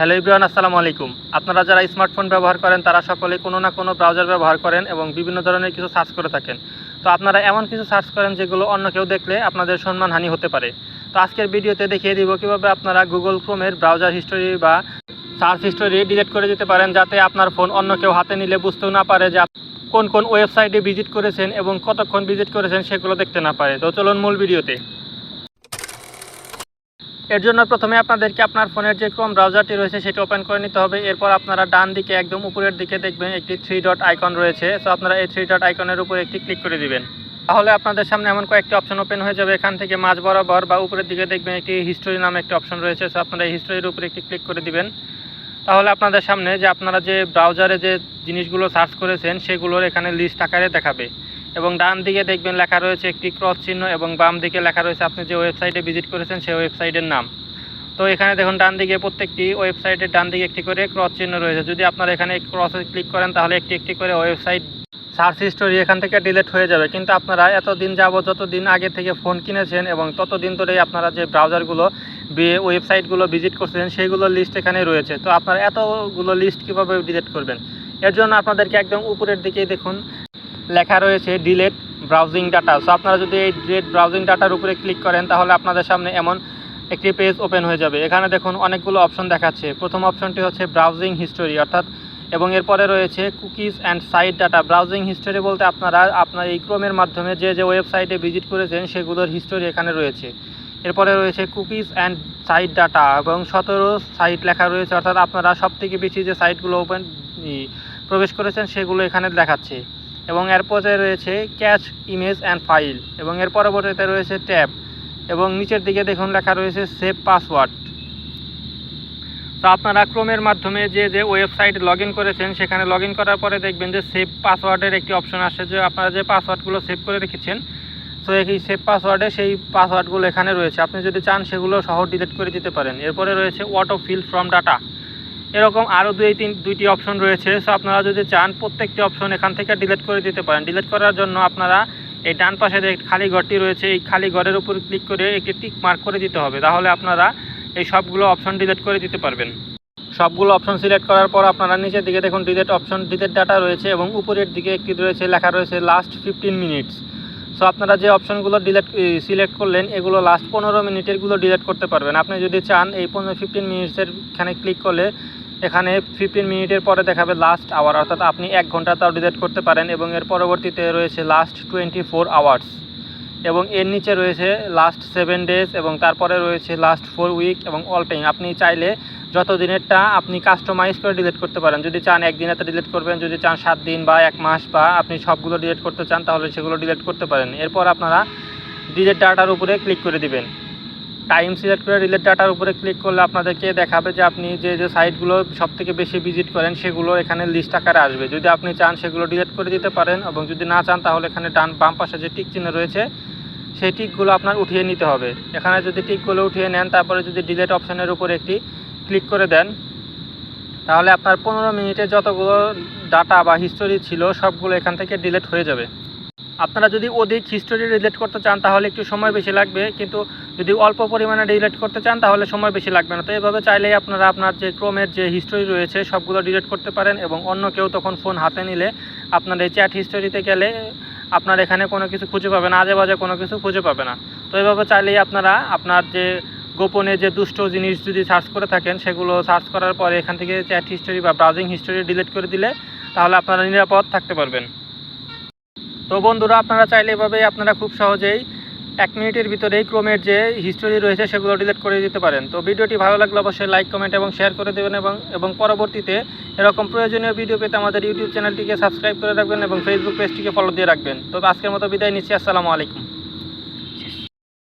Hello ইব্রাহান আসসালামু আলাইকুম। আপনারা যারা স্মার্টফোন ব্যবহার করেন, তারা সকলে কোনো না কোনো ব্রাউজার ব্যবহার করেন এবং বিভিন্ন ধরনের কিছু সার্চ করে থাকেন। তো আপনারা এমন কিছু সার্চ করেন যেগুলো অন্য কেউ দেখলে আপনাদের সম্মানহানি হতে পারে। তো আজকের ভিডিওতে দেখিয়ে দিব কীভাবে আপনারা গুগল ক্রোমের ব্রাউজার হিস্টোরি বা সার্চ হিস্টোরি ডিলিট করে দিতে পারেন, যাতে আপনার ফোন অন্য কেউ হাতে নিলে বুঝতেও না পারে যে কোন কোন ওয়েবসাইটে ভিজিট করেছেন এবং কতক্ষণ ভিজিট করেছেন সেগুলো দেখতে না পারে। তো চলুন মূল ভিডিওতে। এর জন্য প্রথমে আপনাদেরকে আপনার ফোনের যে ক্রোম ব্রাউজারটি রয়েছে সেটি ওপেন করে নিতে হবে। এরপর আপনারা ডান দিকে একদম উপরের দিকে দেখবেন একটি থ্রি ডট আইকন রয়েছে। সো আপনারা এই থ্রি ডট আইকনের উপর একটি ক্লিক করে দিবেন। তাহলে আপনাদের সামনে এমন কয়েকটি অপশন ওপেন হয়ে যাবে। এখান থেকে মাঝ বরাবর বা উপরের দিকে দেখবেন একটি হিস্টোরি নামে একটি অপশন রয়েছে। সো আপনারা এই হিস্টোরির উপরে একটি ক্লিক করে দিবেন। তাহলে আপনাদের সামনে যে আপনারা যে ব্রাউজারে যে জিনিসগুলো সার্চ করেছেন সেগুলোর এখানে লিস্ট আকারে দেখাবে। এবং ডান দিকে দেখবেন লেখা রয়েছে একটি ক্রস চিহ্ন এবং বাম দিকে লেখা রয়েছে আপনি যে ওয়েবসাইটে ভিজিট করেছেন সেই ওয়েবসাইটের নাম। তো এখানে দেখুন ডান দিকে প্রত্যেকটি ওয়েবসাইটের ডান দিকে একটি করে ক্রস চিহ্ন রয়েছে। যদি আপনারা এখানে ক্রসে ক্লিক করেন তাহলে একটি একটি করে ওয়েবসাইট সার্চ হিস্টোরি এখান থেকে ডিলিট হয়ে যাবে। কিন্তু আপনারা এতদিন যাব যতদিন আগে থেকে ফোন কিনেছেন এবং ততদিন ধরেই আপনারা যে ব্রাউজারগুলো ওয়েবসাইটগুলো ভিজিট করছেন সেইগুলো লিস্ট এখানে রয়েছে। তো আপনারা এতগুলো লিস্ট কীভাবে ডিলিট করবেন? এর জন্য আপনাদেরকে একদম উপরের দিকেই দেখুন লেখা রয়েছে ডিলেট ব্রাউজিং ডাটা সো আপনারা যদি এই ডিলেট ব্রাউজিং ডাটার উপরে ক্লিক করেন, তাহলে আপনাদের সামনে এমন একটি পেজ ওপেন হয়ে যাবে। এখানে দেখুন অনেকগুলো অপশন দেখাচ্ছে। প্রথম অপশনটি হচ্ছে ব্রাউজিং হিস্টোরি অর্থাৎ এবং এরপরে রয়েছে cookies and site data browsing history বলতে আপনারা, আপনার এই ক্রোমের মাধ্যমে যে যে ওয়েবসাইটে ভিজিট করেছেন, সেগুলোর হিস্টোরি এখানে রয়েছে। এরপরে রয়েছে কুকিজ অ্যান্ড সাইট ডাটা এবং সতেরো সাইট লেখা রয়েছে। অর্থাৎ আপনারা সব থেকে বেশি যে সাইটগুলো ওপেন প্রবেশ করেছেন, সেগুলো এখানে দেখাচ্ছে। এবং এরপরে রয়েছে ক্যাচ, ইমেজ অ্যান্ড ফাইল। এবং এর পরবর্তীতে রয়েছে ট্যাব। এবং নিচের দিকে দেখুন লেখা রয়েছে সেভ পাসওয়ার্ড। তো আপনারা ক্রোমের মাধ্যমে যে যে ওয়েবসাইট লগ করেছেন, সেখানে লগ করার পরে দেখবেন যে সেভ পাসওয়ার্ডের একটি অপশন আসে যে আপনারা যে পাসওয়ার্ডগুলো সেভ করে রেখেছেন, তো এই সেভ পাসওয়ার্ডে সেই পাসওয়ার্ডগুলো এখানে রয়েছে। আপনি যদি চান সেগুলো সহ ডিলিট করে দিতে পারেন। এরপরে রয়েছে অটো ফিল ফ্রম ডাটা এরকম আরও দুই, তিন, দুইটি অপশন রয়েছে। সো আপনারা যদি চান, প্রত্যেকটি অপশন এখান থেকে ডিলিট করে দিতে পারেন। ডিলিট করার জন্য আপনারা এই ডান পাশে যে খালি ঘরটি রয়েছে, এই খালি ঘরের উপর ক্লিক করে একটি টিক মার্ক করে দিতে হবে। তাহলে আপনারা এই সবগুলো অপশন ডিলিট করে দিতে পারবেন। সবগুলো অপশন সিলেক্ট করার পর আপনারা নিচের দিকে দেখুন ডিলেট অপশন ডিলেট ডাটা রয়েছে এবং উপরের দিকে একটি রয়েছে, লেখা রয়েছে লাস্ট ফিফটিন মিনিটস সো আপনারা যে অপশনগুলো ডিলেট সিলেক্ট করলেন, এগুলো লাস্ট পনেরো মিনিটেরগুলো ডিলেট করতে পারবেন। আপনি যদি চান, এই পনেরো ফিফটিন মিনিটসের এখানে ক্লিক করলে এখানে ফিফটিন মিনিটের পরে দেখাবে লাস্ট আওয়ার অর্থাৎ আপনি এক ঘণ্টা তাও ডিলেট করতে পারেন এবং এর পরবর্তীতে রয়েছে লাস্ট টোয়েন্টি ফোর আওয়ার্স এবং এর নিচে রয়েছে লাস্ট সেভেন ডেজ এবং তারপরে রয়েছে লাস্ট ফোর উইক এবং অল টাইম আপনি চাইলে যত দিনেরটা আপনি কাস্টমাইজ করে ডিলিট করতে পারেন। যদি চান একদিনেতে ডিলিট করবেন, যদি চান সাত দিন বা এক মাস বা আপনি সবগুলো ডিলিট করতে চান, তাহলে সেগুলো ডিলিট করতে পারেন। এরপর আপনারা ডিলিট ডাটার উপরে ক্লিক করে দিবেন। টাইম সিলেক্ট করে ডিলিট ডাটার উপরে ক্লিক করলে আপনাদেরকে দেখাবে যে আপনি যে যে সাইটগুলো সব থেকে বেশি ভিজিট করেন, সেগুলো এখানে লিস্ট আকারে আসবে। যদি আপনি চান সেগুলো ডিলিট করে দিতে পারেন এবং যদি না চান, তাহলে এখানে ডান, বাম পাশে যে টিক চিহ্ন রয়েছে, সেই টিকগুলো আপনার উঠিয়ে নিতে হবে। এখানে যদি টিকগুলো উঠিয়ে নেন, তারপরে যদি ডিলেট অপশানের উপর একটি ক্লিক করে দেন, তাহলে আপনার পনেরো মিনিটে যতগুলো ডাটা বা হিস্টোরি ছিল সবগুলো এখান থেকে ডিলিট হয়ে যাবে। আপনারা যদি অধিক হিস্টোরি ডিলিট করতে চান, তাহলে একটু সময় বেশি লাগবে, কিন্তু যদি অল্প পরিমাণে ডিলিট করতে চান, তাহলে সময় বেশি লাগবে না। তো এভাবে চাইলেই আপনারা আপনার যে ক্রোমের যে হিস্টোরি রয়েছে, সবগুলো ডিলিট করতে পারেন এবং অন্য কেউ তখন ফোন হাতে নিলে আপনার এই চ্যাট হিস্টোরিতে গেলে আপনার এখানে কোনো কিছু খুঁজে পাবে না আজে বাজে কোনো কিছু খুঁজে পাবে না। তো এভাবে চাইলেই আপনারা আপনার যে গোপনে যে দুষ্ট জিনিস যদি সার্চ করে থাকেন, সেগুলো সার্চ করার পরে এখান থেকে চ্যাট হিস্টোরি বা ব্রাউজিং হিস্টোরি ডিলিট করে দিলে তাহলে আপনারা নিরাপদ থাকতে পারবেন। তো বন্ধুরা, আপনারা চাইলে এভাবে আপনারা খুব সহজেই এক মিনিটের ভিতরেই ক্রোমের যে হিস্টোরি রয়েছে সেগুলো ডিলিট করে দিতে পারেন। তো ভিডিওটি ভালো লাগলে অবশ্যই লাইক কমেন্ট এবং শেয়ার করে দেবেন এবং এবং পরবর্তীতে এরকম প্রয়োজনীয় ভিডিও পেতে আমাদের ইউটিউব চ্যানেলটিকে সাবস্ক্রাইব করে রাখবেন এবং ফেসবুক পেজটিকে ফলো দিয়ে রাখবেন। তো আজকের মতো বিদায় নিচ্ছি, আসসালামু আলাইকুম।